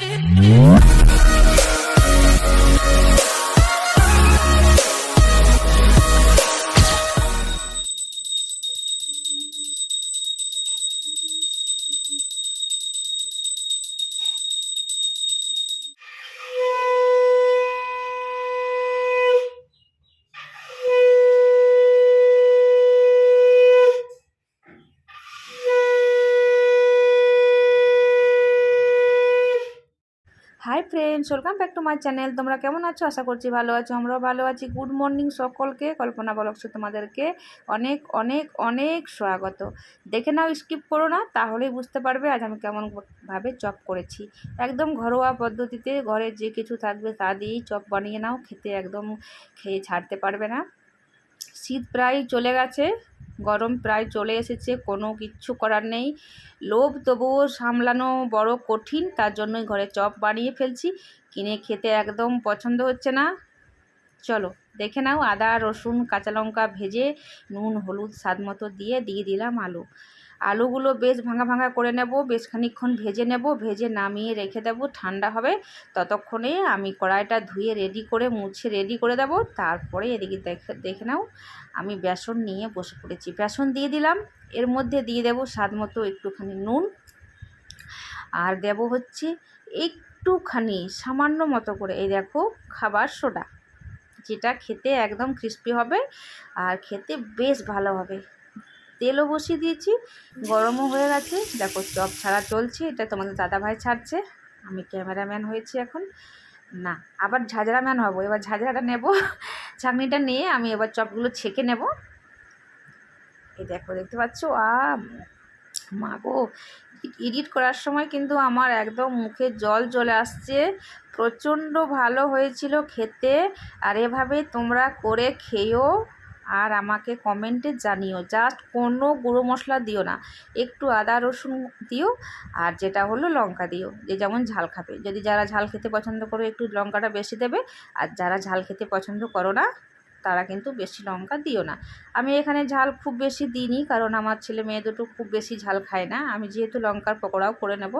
Yeah. Friends welcome back to my channel তোমরা কেমন আছো? আশা করছি ভালো আছো। আমরাও ভালো আছি। গুড মর্নিং সকলকে। কল্পনা বলকস তোমাদেরকে অনেক অনেক অনেক স্বাগত। দেখে নাও স্কিপ করো না, তাহলেই বুঝতে পারবে আজ আমি কেমনভাবে চপ করেছি। একদম ঘরোয়া পদ্ধতিতে ঘরে যে কিছু থাকবে তা দিয়েই চপ বানিয়ে নাও। খেতে একদম খেয়ে ছাড়তে পারবে না। শীত প্রায় চলে গেছে। গরম প্রায় চলে এসেছে, কোনো কিচ্ছু করার নেই। লোভ তবুও সামলানো বড় কঠিন, তার জন্যই ঘরে চপ বানিয়ে ফেলছি। কিনে খেতে একদম পছন্দ হচ্ছে না। চলো, দেখে নাও আদা, রসুন, কাঁচা লঙ্কা ভেজে, নুন, হলুদ, স্বাদ মতো দিয়ে দিয়ে দিলাম আলু। আলুগুলো বেশ ভাঙা ভাঙা করে নেব, বেশ খানিকক্ষণ ভেজে নেব, ভেজে নামিয়ে রেখে দেবো, ঠান্ডা হবে। ততক্ষণে আমি কড়াইটা ধুয়ে রেডি করে, মুছে রেডি করে দেবো। তারপরে এদিকে দেখে দেখে নাও, আমি বেসন নিয়ে বসে পড়েছি। বেসন দিয়ে দিলাম। এর মধ্যে দিয়ে দেবো স্বাদ মতো একটুখানি নুন। আর দেব হচ্ছে একটুখানি সামান্য মতো করে, এই দেখো, খাবার সোডা। যেটা খেতে একদম ক্রিস্পি হবে আর খেতে বেশ ভালো হবে। তেলও বসিয়ে দিয়েছি, গরমও হয়ে গেছে। দেখো, চপ ছাড়া চলছে, এটা তোমাদের দাদাভাই ছাড়ছে। আমি ক্যামেরাম্যান হয়েছি এখন। না, আবার ঝাঁঝরা ম্যান হব, এবার ঝাঁঝরাটা নেব। ছাঁকনিটা নিয়ে আমি এবার চপগুলো ছেঁকে নেব। এই দেখো, দেখতে পাচ্ছ? আ মা গো এডিট করার সময় কিন্তু আমার একদম মুখে জল চলে আসছে। প্রচণ্ড ভালো হয়েছিল খেতে, আর এভাবে তোমরা করে খেয়েও আর আমাকে কমেন্টে জানিও, জাস্ট কোনো গুঁড়ো মশলা দিও না, একটু আদা রসুন দিও আর যেটা হলো লঙ্কা দিও, যে যেমন ঝাল খাবে। যদি যারা ঝাল খেতে পছন্দ করো, একটু লঙ্কাটা বেশি দেবে, আর যারা ঝাল খেতে পছন্দ করো না, তারা কিন্তু বেশি লঙ্কা দিও না। আমি এখানে ঝাল খুব বেশি দিইনি, কারণ আমার ছেলে মেয়ে দুটো খুব বেশি ঝাল খায় না। আমি যেহেতু লঙ্কার পকোড়াও করে নেব,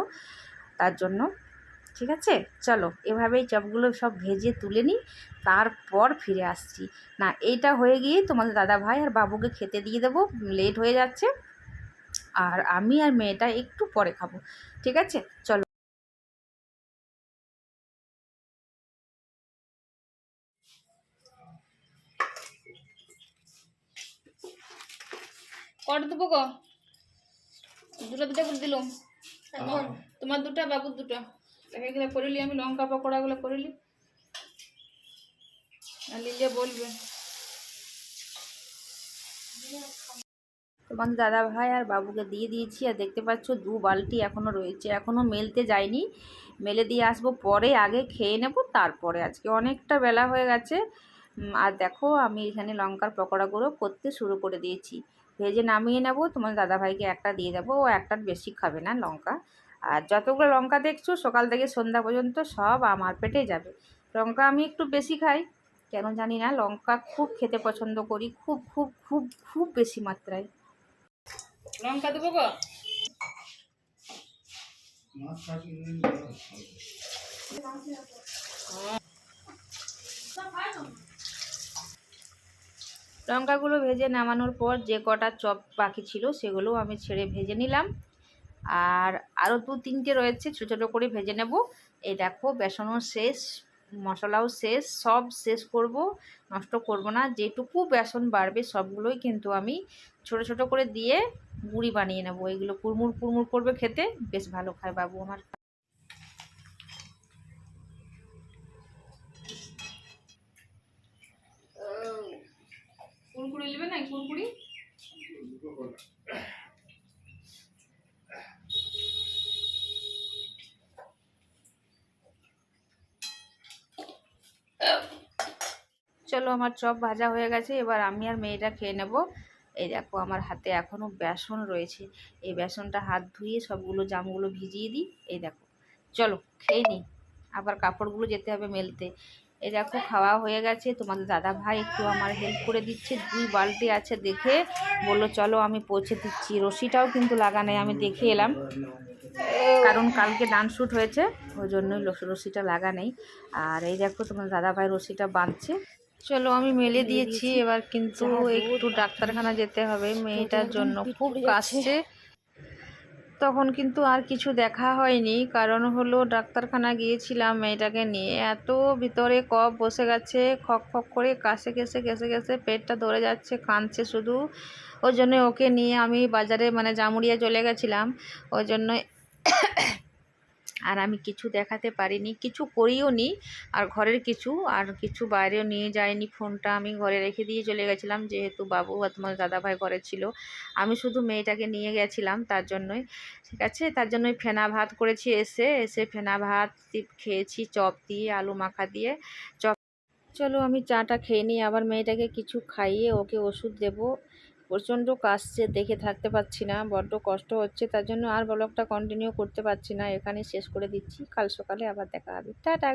তার জন্য ঠিক আছে? চলো এভাবেই চপগুলো সব ভেজে তুলে নিই তারপর ফিরে আসছি। না এইটা হয়ে গিয়ে তোমাদের দাদা ভাই আর বাবুকে খেতে দিয়ে দেবো লেট হয়ে যাচ্ছে। আর আমি আর মেয়েটা একটু পরে খাব ঠিক আছে? চলো। কটা দেবো গো? দুটো দুটো করে দিলাম। তোমার দুটা বাবুর দুটো। এগুলো করিলি আমি লঙ্কা পকোড়াগুলো করিলি আর বলবে। তোমাদের দাদা ভাই আর বাবুকে দিয়ে দিয়েছি, আর দেখতে পাচ্ছ দু বালতি এখনও রয়েছে। এখনও মেলতে যায়নি। মেলে দিয়ে আসব পরে, আগে খেয়ে নেব, তারপরে। আজকে অনেকটা বেলা হয়ে গেছে। আর দেখো, আমি এখানে লঙ্কার পকোড়াগুলো করতে শুরু করে দিয়েছি। ভেজে নামিয়ে নেব। তোমার দাদা ভাইকে একটা দিয়ে দেবো। ও একটার বেশি খাবে না লঙ্কা। আর যতগুলো লঙ্কা দেখছ, সকাল থেকে সন্ধ্যা পর্যন্ত সব আমার পেটে যাবে। লঙ্কা আমি একটু বেশি খাই, কেন জানি না, লঙ্কা খুব খেতে পছন্দ করি, খুব খুব খুব খুব বেশি মাত্রায়। লঙ্কা দেবো গো। লঙ্কাগুলো ভেজে নামানোর পর যে কটা চপ বাকি ছিল সেগুলো আমি ছেড়ে ভেজে নিলাম। আর আরও দু তিনটে রয়েছে, ছোটো ছোটো করে ভেজে নেব। এই দেখো, বেসনও শেষ, মশলাও শেষ, সব শেষ করব, নষ্ট করব না। যেটুকু বেসন বাড়বে, সবগুলোই কিন্তু আমি ছোট ছোট করে দিয়ে গুঁড়ি বানিয়ে নেব। এগুলো কুড়মুড় কুড়মুড় করবে খেতে, বেশ ভালো খায় বাবু আমার। কুড়কুড়ি নেবে না? কুড়কুড়ি চলো, আমার চপ ভাজা হয়ে গেছে, এবার আমি আর মেয়েটা খেয়ে নেব। এই দেখো, আমার হাতে এখনও বেসন রয়েছে। এই বেসনটা হাত ধুয়ে সবগুলো জামগুলো ভিজিয়ে দিই। এই দেখো, চলো, খেয়ে নিই। আবার কাপড়গুলো যেতে হবে মেলতে। এই দেখো, খাওয়া হয়ে গেছে। তোমাদের দাদা ভাই একটু আমার হেল্প করে দিচ্ছে। দুই বালতি আছে দেখে বলল, চলো, আমি পৌঁছে দিচ্ছি। রশিটাও কিন্তু লাগা নেই আমি দেখে এলাম। কারণ কালকে ডান শ্যুট হয়েছে, ওই জন্যই রশিটা লাগা নেই আর এই দেখো তোমার দাদা ভাই রশিটা বাঁধছে। চলো আমি মেলে দিয়েছি। এবার কিন্তু একটু ডাক্তারখানা যেতে হবে। মেয়েটার জন্য খুব কাশছে। তখন কিন্তু আর কিছু দেখা হয়নি। কারণ হলো ডাক্তারখানা গিয়েছিলাম মেয়েটাকে নিয়ে। এত ভিতরে কফ বসে গেছে খক খক করে কাশে কেসে কেসে কেসে পেটটা ধরে যাচ্ছে কাঁদছে শুধু। ওই জন্য ওকে নিয়ে আমি বাজারে মানে জামুড়িয়া চলে গেছিলাম। ওই জন্য আর আমি কিছু দেখাতে পারিনি, কিছু করিও নি। আর ঘরের কিছু, আর কিছু বাইরেও নিয়ে যাইনি। ফোনটা আমি ঘরে রেখে দিয়ে চলে গেছিলাম, যেহেতু বাবু আর তোমার দাদাভাই ঘরে ছিল। আমি শুধু মেয়েটাকে নিয়ে গেছিলাম তার জন্যই। ঠিক আছে? তার জন্যই ফেনা ভাত করেছি এসে। এসে ফেনা ভাত খেয়েছি, চপ দিয়ে, আলু মাখা দিয়ে। চপ চলো আমি চাটা খেয়ে নিই। আবার মেয়েটাকে কিছু খাইয়ে ওকে ওষুধ দেবো। প্রচণ্ড কাশছে, দেখে থাকতে পারছি না, বড্ড কষ্ট হচ্ছে, তার জন্য আর ব্লগটা কন্টিনিউ করতে পারছি না এখানে শেষ করে দিচ্ছি, কাল সকালে আবার দেখা হবে। টাটা!